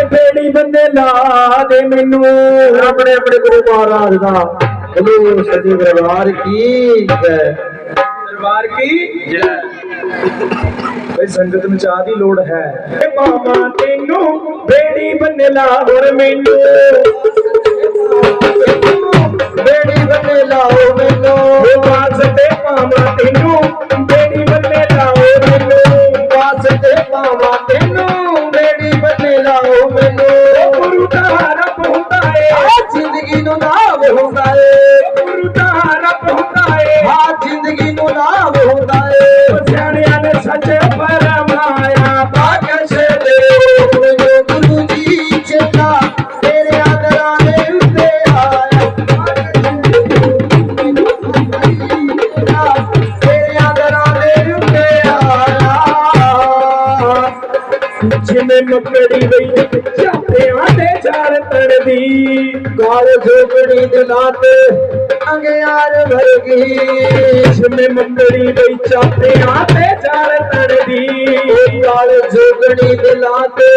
ਏ ਬੇੜੀ ਬੰਦੇ ਲਾ ਦੇ ਮੈਨੂੰ। ਆਪਣੇ ਆਪਣੇ ਗੁਰੂ ਮਹਾਰਾਜ ਦਾ। ਬੋਲੋ ਸੱਚੇ ਦਰਬਾਰ ਕੀ ਜੈ। ਦਰਬਾਰ ਕੀ ਜੈ। ਬਈ ਸੰਗਤ ਨੂੰ ਚਾਹ ਦੀ ਲੋੜ ਹੈ। ਏ ਮਾਮਾ ਤੈਨੂੰ ਬੇੜੀ ਬੰਦੇ ਲਾ ਹੋਰ ਮੈਨੂੰ। ਬੇੜੀ ਬੰਨੇ ਲਾਓ ਮੈਨੂੰ। ਓ ਵਾਸਤੇ ਮਾਮਾ ਤੈਨੂੰ ਮੱਕੜੀ ਗਈ ਚਾਪਿਆਂ ਦੇ ਚਾਰ ਤੜਦੀ। ਗਾਲ ਝੋਪੜੀ ਦੇ ਲਾਤੇ ਅੰਗਿਆਰ ਵਰਗੀ। ਜਿਵੇਂ ਮੱਕੜੀ ਗਈ ਚਾਪਿਆਂ ਤੇ ਚਾਰ ਤੜਦੀ। ਉਹ ਗਾਲ ਝੋਪੜੀ ਦੇ ਲਾਤੇ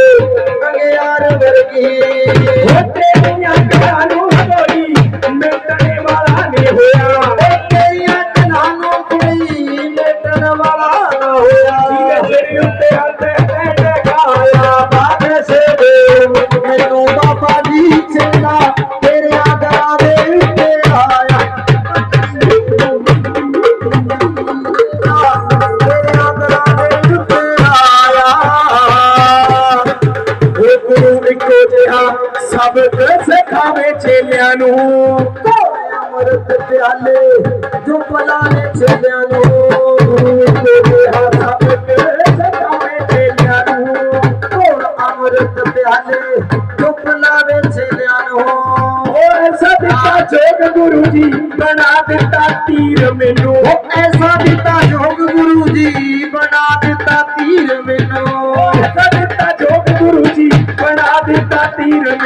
ਅੰਗਿਆਰ ਵਰਗੀ। ਹੋ ਸਬਕ ਸਿਖਾਵੇ ਚੇਲਿਆਂ ਨੂੰ। ਅਮਰਤ ਪਿਆਲੇ ਜੋ ਪਲਾਣੇ ਛੇਲਿਆਂ ਨੂੰ। ਜਿਹਾ ਸਬਕ ਸਿਖਾਵੇ ਚੇਲਿਆਂ ਨੂੰ। ਕੋਲ ਅਮਰਤ ਪਿਆਲੇ ਜੋ ਪਲਾਵੇ ਛੇਲਿਆਂ ਨੂੰ। ਓਏ ਸਦਕਾ ਜੋਗ ਗੁਰੂ ਜੀ ਬਣਾ ਦਿੱਤਾ ਤੀਰ ਮੈਨੂੰ। ਐਸਾ ਦਿੱਤਾ ਜੋਗ ਗੁਰੂ ਜੀ ਬਣਾ ਦਿੱਤਾ ਤੀਰ ਮੈਨੂੰ।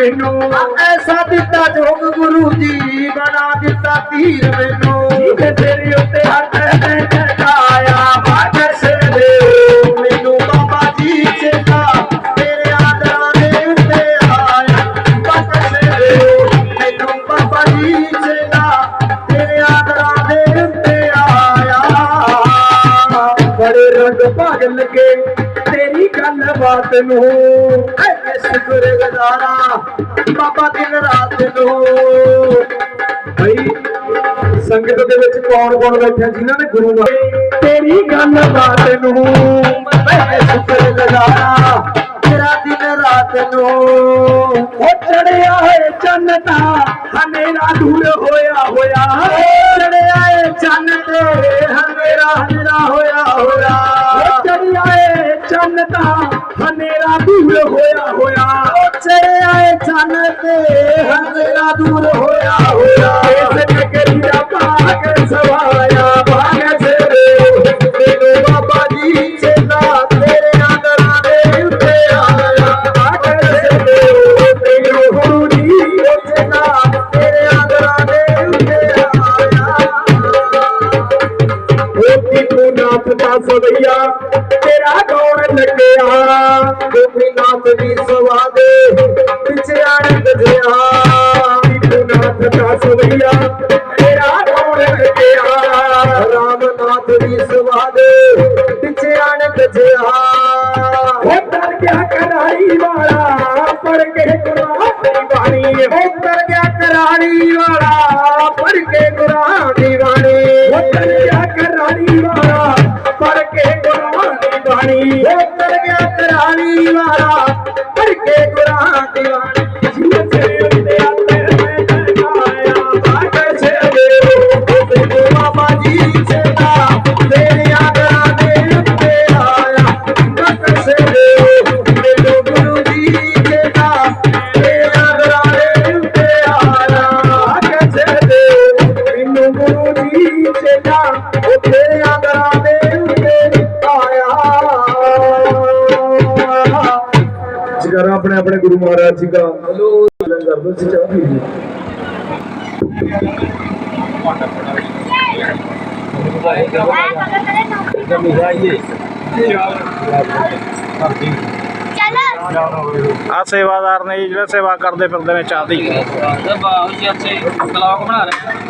ਮੈਨੂੰ ਐਸਾ ਦਿੱਤਾ ਜੋਗ ਗੁਰੂ ਜੀ ਬਣਾ ਦਿੱਤਾ ਤੀਰ ਮੈਨੂੰ। ਜਿਹਦੇ ਸਿਰ ਉੱਤੇ ਹੱਥ ਤੇ ਟਕਾਇਆ ਬਾਦਰ ਸਿਰ ਦੇ। ਮੈਨੂੰ ਬਾਬਾ ਜੀ ਚੇਤਾ ਤੇਰੇ ਆਦਰਾਂ ਦੇ ਉੱਤੇ ਆਇਆ ਬਖਸ਼ ਦੇ। ਮੈਨੂੰ ਬਾਬਾ ਜੀ ਚੇਤਾ ਤੇਰੇ ਆਦਰਾਂ ਦੇ ਉੱਤੇ ਆਇਆ। ਬੜੇ ਰੰਗ ਭਾਗ ਲੱਗੇ ਤੇਰੀ ਗੱਲ ਬਾਤ ਨੂੰ। ਐ ਸ਼ੁਕਰ ਗੁਜ਼ਾਰਾ ਬਾਬਾ ਦਿਨ ਰਾਤ ਨੂੰ। ਭਈ ਸੰਗਤ ਦੇ ਵਿੱਚ ਕੌਣ ਕੌਣ ਬੈਠਾ ਜਿਨ੍ਹਾਂ ਨੇ ਗੁਰੂ ਨਾਲ? ਤੇਰੀ ਗੱਲ ਬਾਤ ਨੂੰ ਐ ਸ਼ੁਕਰ ਗੁਜ਼ਾਰਾ ਤੇਰਾ ਦਿਨ ਰਾਤ ਨੂੰ ਉਹ ਚੜਿਆ ਹੈ ਚੰਨ ਤਾਂ, ਹਨੇਰਾ ਦੂਰ ਹੋਇਆ ਹੋਇਆ। ਚੜਿਆ ਏ ਚੰਨ ਤੇ, ਹਨੇਰਾ ਹਨੇਰਾ ਹੋਇਆ ਹੋਇਆ। ਚੜਿਆ ਹੈ ਚੰਨ ਤਾਂ ਹੋਇਆ ਹੋਇਆ ਚੜਿਆ ਏ ਚੰਨ ਤੇ ਹਨੇਰਾ ਦੂਰ ਹੋਇਆ ਹੋਇਆ ਇਸ ਨਗਰੀ ਦਾ ਭਾਗ ਸਵਾਇਆ ਭਾਗ ਸੇਰੇ ਮੈਨੂੰ ਬਾਬਾ ਜੀ ਚੇਲਾ ਤੇਰੇ ਆਦਰਾਂ ਦੇ ਉੱਤੇ ਆਇਆ ਭਾਗ ਸੇਰੇ ਤੇਰੇ ਗੁਰੂ ਜੀ ਚੇਲਾ ਤੇਰੇ ਆਦਰਾਂ ਦੇ ਉੱਤੇ ਆਇਆ ਹੋਤੀ ਤੂੰ ਨਾਥ ਦਾ ਸਵਈਆ ਤੇਰਾ ਗੌਣ ਲੱਗਿਆ। ਗੋਪੀਨਾਥ ਦੀ ਸਵਾਦੇ ਪਿਛੇ ਆਣ ਗਜਿਆ ਤੂੰ ਨਾਥ ਦਾ ਸਵਈਆ ਤੇਰਾ ਗੌਣ ਲੱਗਿਆ। ਰਾਮਨਾਥ ਦੀ ਸਵਾਦੇ ਪਿਛੇ ਆਨੰਦ ਜਿਆ ਹੋ ਤਰ ਗਿਆ ਕਰਾਈ ਵਾਲਾ, ਪਰ ਕੇ ਕੁਰਾਨ ਦੀ ਬਾਣੀ। ਉੱਤਰ ਗਿਆ ਕਰਾਣੀ ਵਾਲਾ, ਪਰ ਕੇ ਕੁਰਾਨ ਕਰਾਣੀ ਪੜ ਕੇ ਕੁਰਾਨ ਦੀ ਜਿਵੇਂ ਸਿਰ ਉੱਤੇ ਹੱਥ ਤੇ ਟਕਾਇਆ ਭਾਗ ਸੇਰੇ ਤੇਰੇ ਬਾਬਾ ਜੀ ਚੇਤਾ ਤੇਰੇ ਆਦਰਾਂ ਦੇ ਉੱਤੇ ਆਇਆ। ਬਖਸ਼ ਦੇ ਮੈਨੂੰ ਗੁਰੂ ਜੀ ਚੇਤਾ ਤੇਰੇ ਆਦਰਾਂ ਦੇ ਉੱਤੇ ਆਇਆ। ਭਾਗ ਸੇਰੇ ਮੈਨੂੰ ਗੁਰੂ ਜੀ ਚੇਤਾ ਉਹ ਤੇਰੇ ਮਹਾਰਾਜ ਜੀ ਦਾ ਲੰਗਰ ਦੋ ਚਾਹ ਪੀ ਲਈ। ਆ ਸੇਵਾਦਾਰ ਨੇ ਜੀ, ਜਿਹੜੇ ਸੇਵਾ ਕਰਦੇ ਫਿਰਦੇ ਨੇ ਚਾਹ ਦੀ। ਬਾਹੂ ਜੀ ਇੱਥੇ ਬਲੌਗ ਬਣਾ ਰਹੇ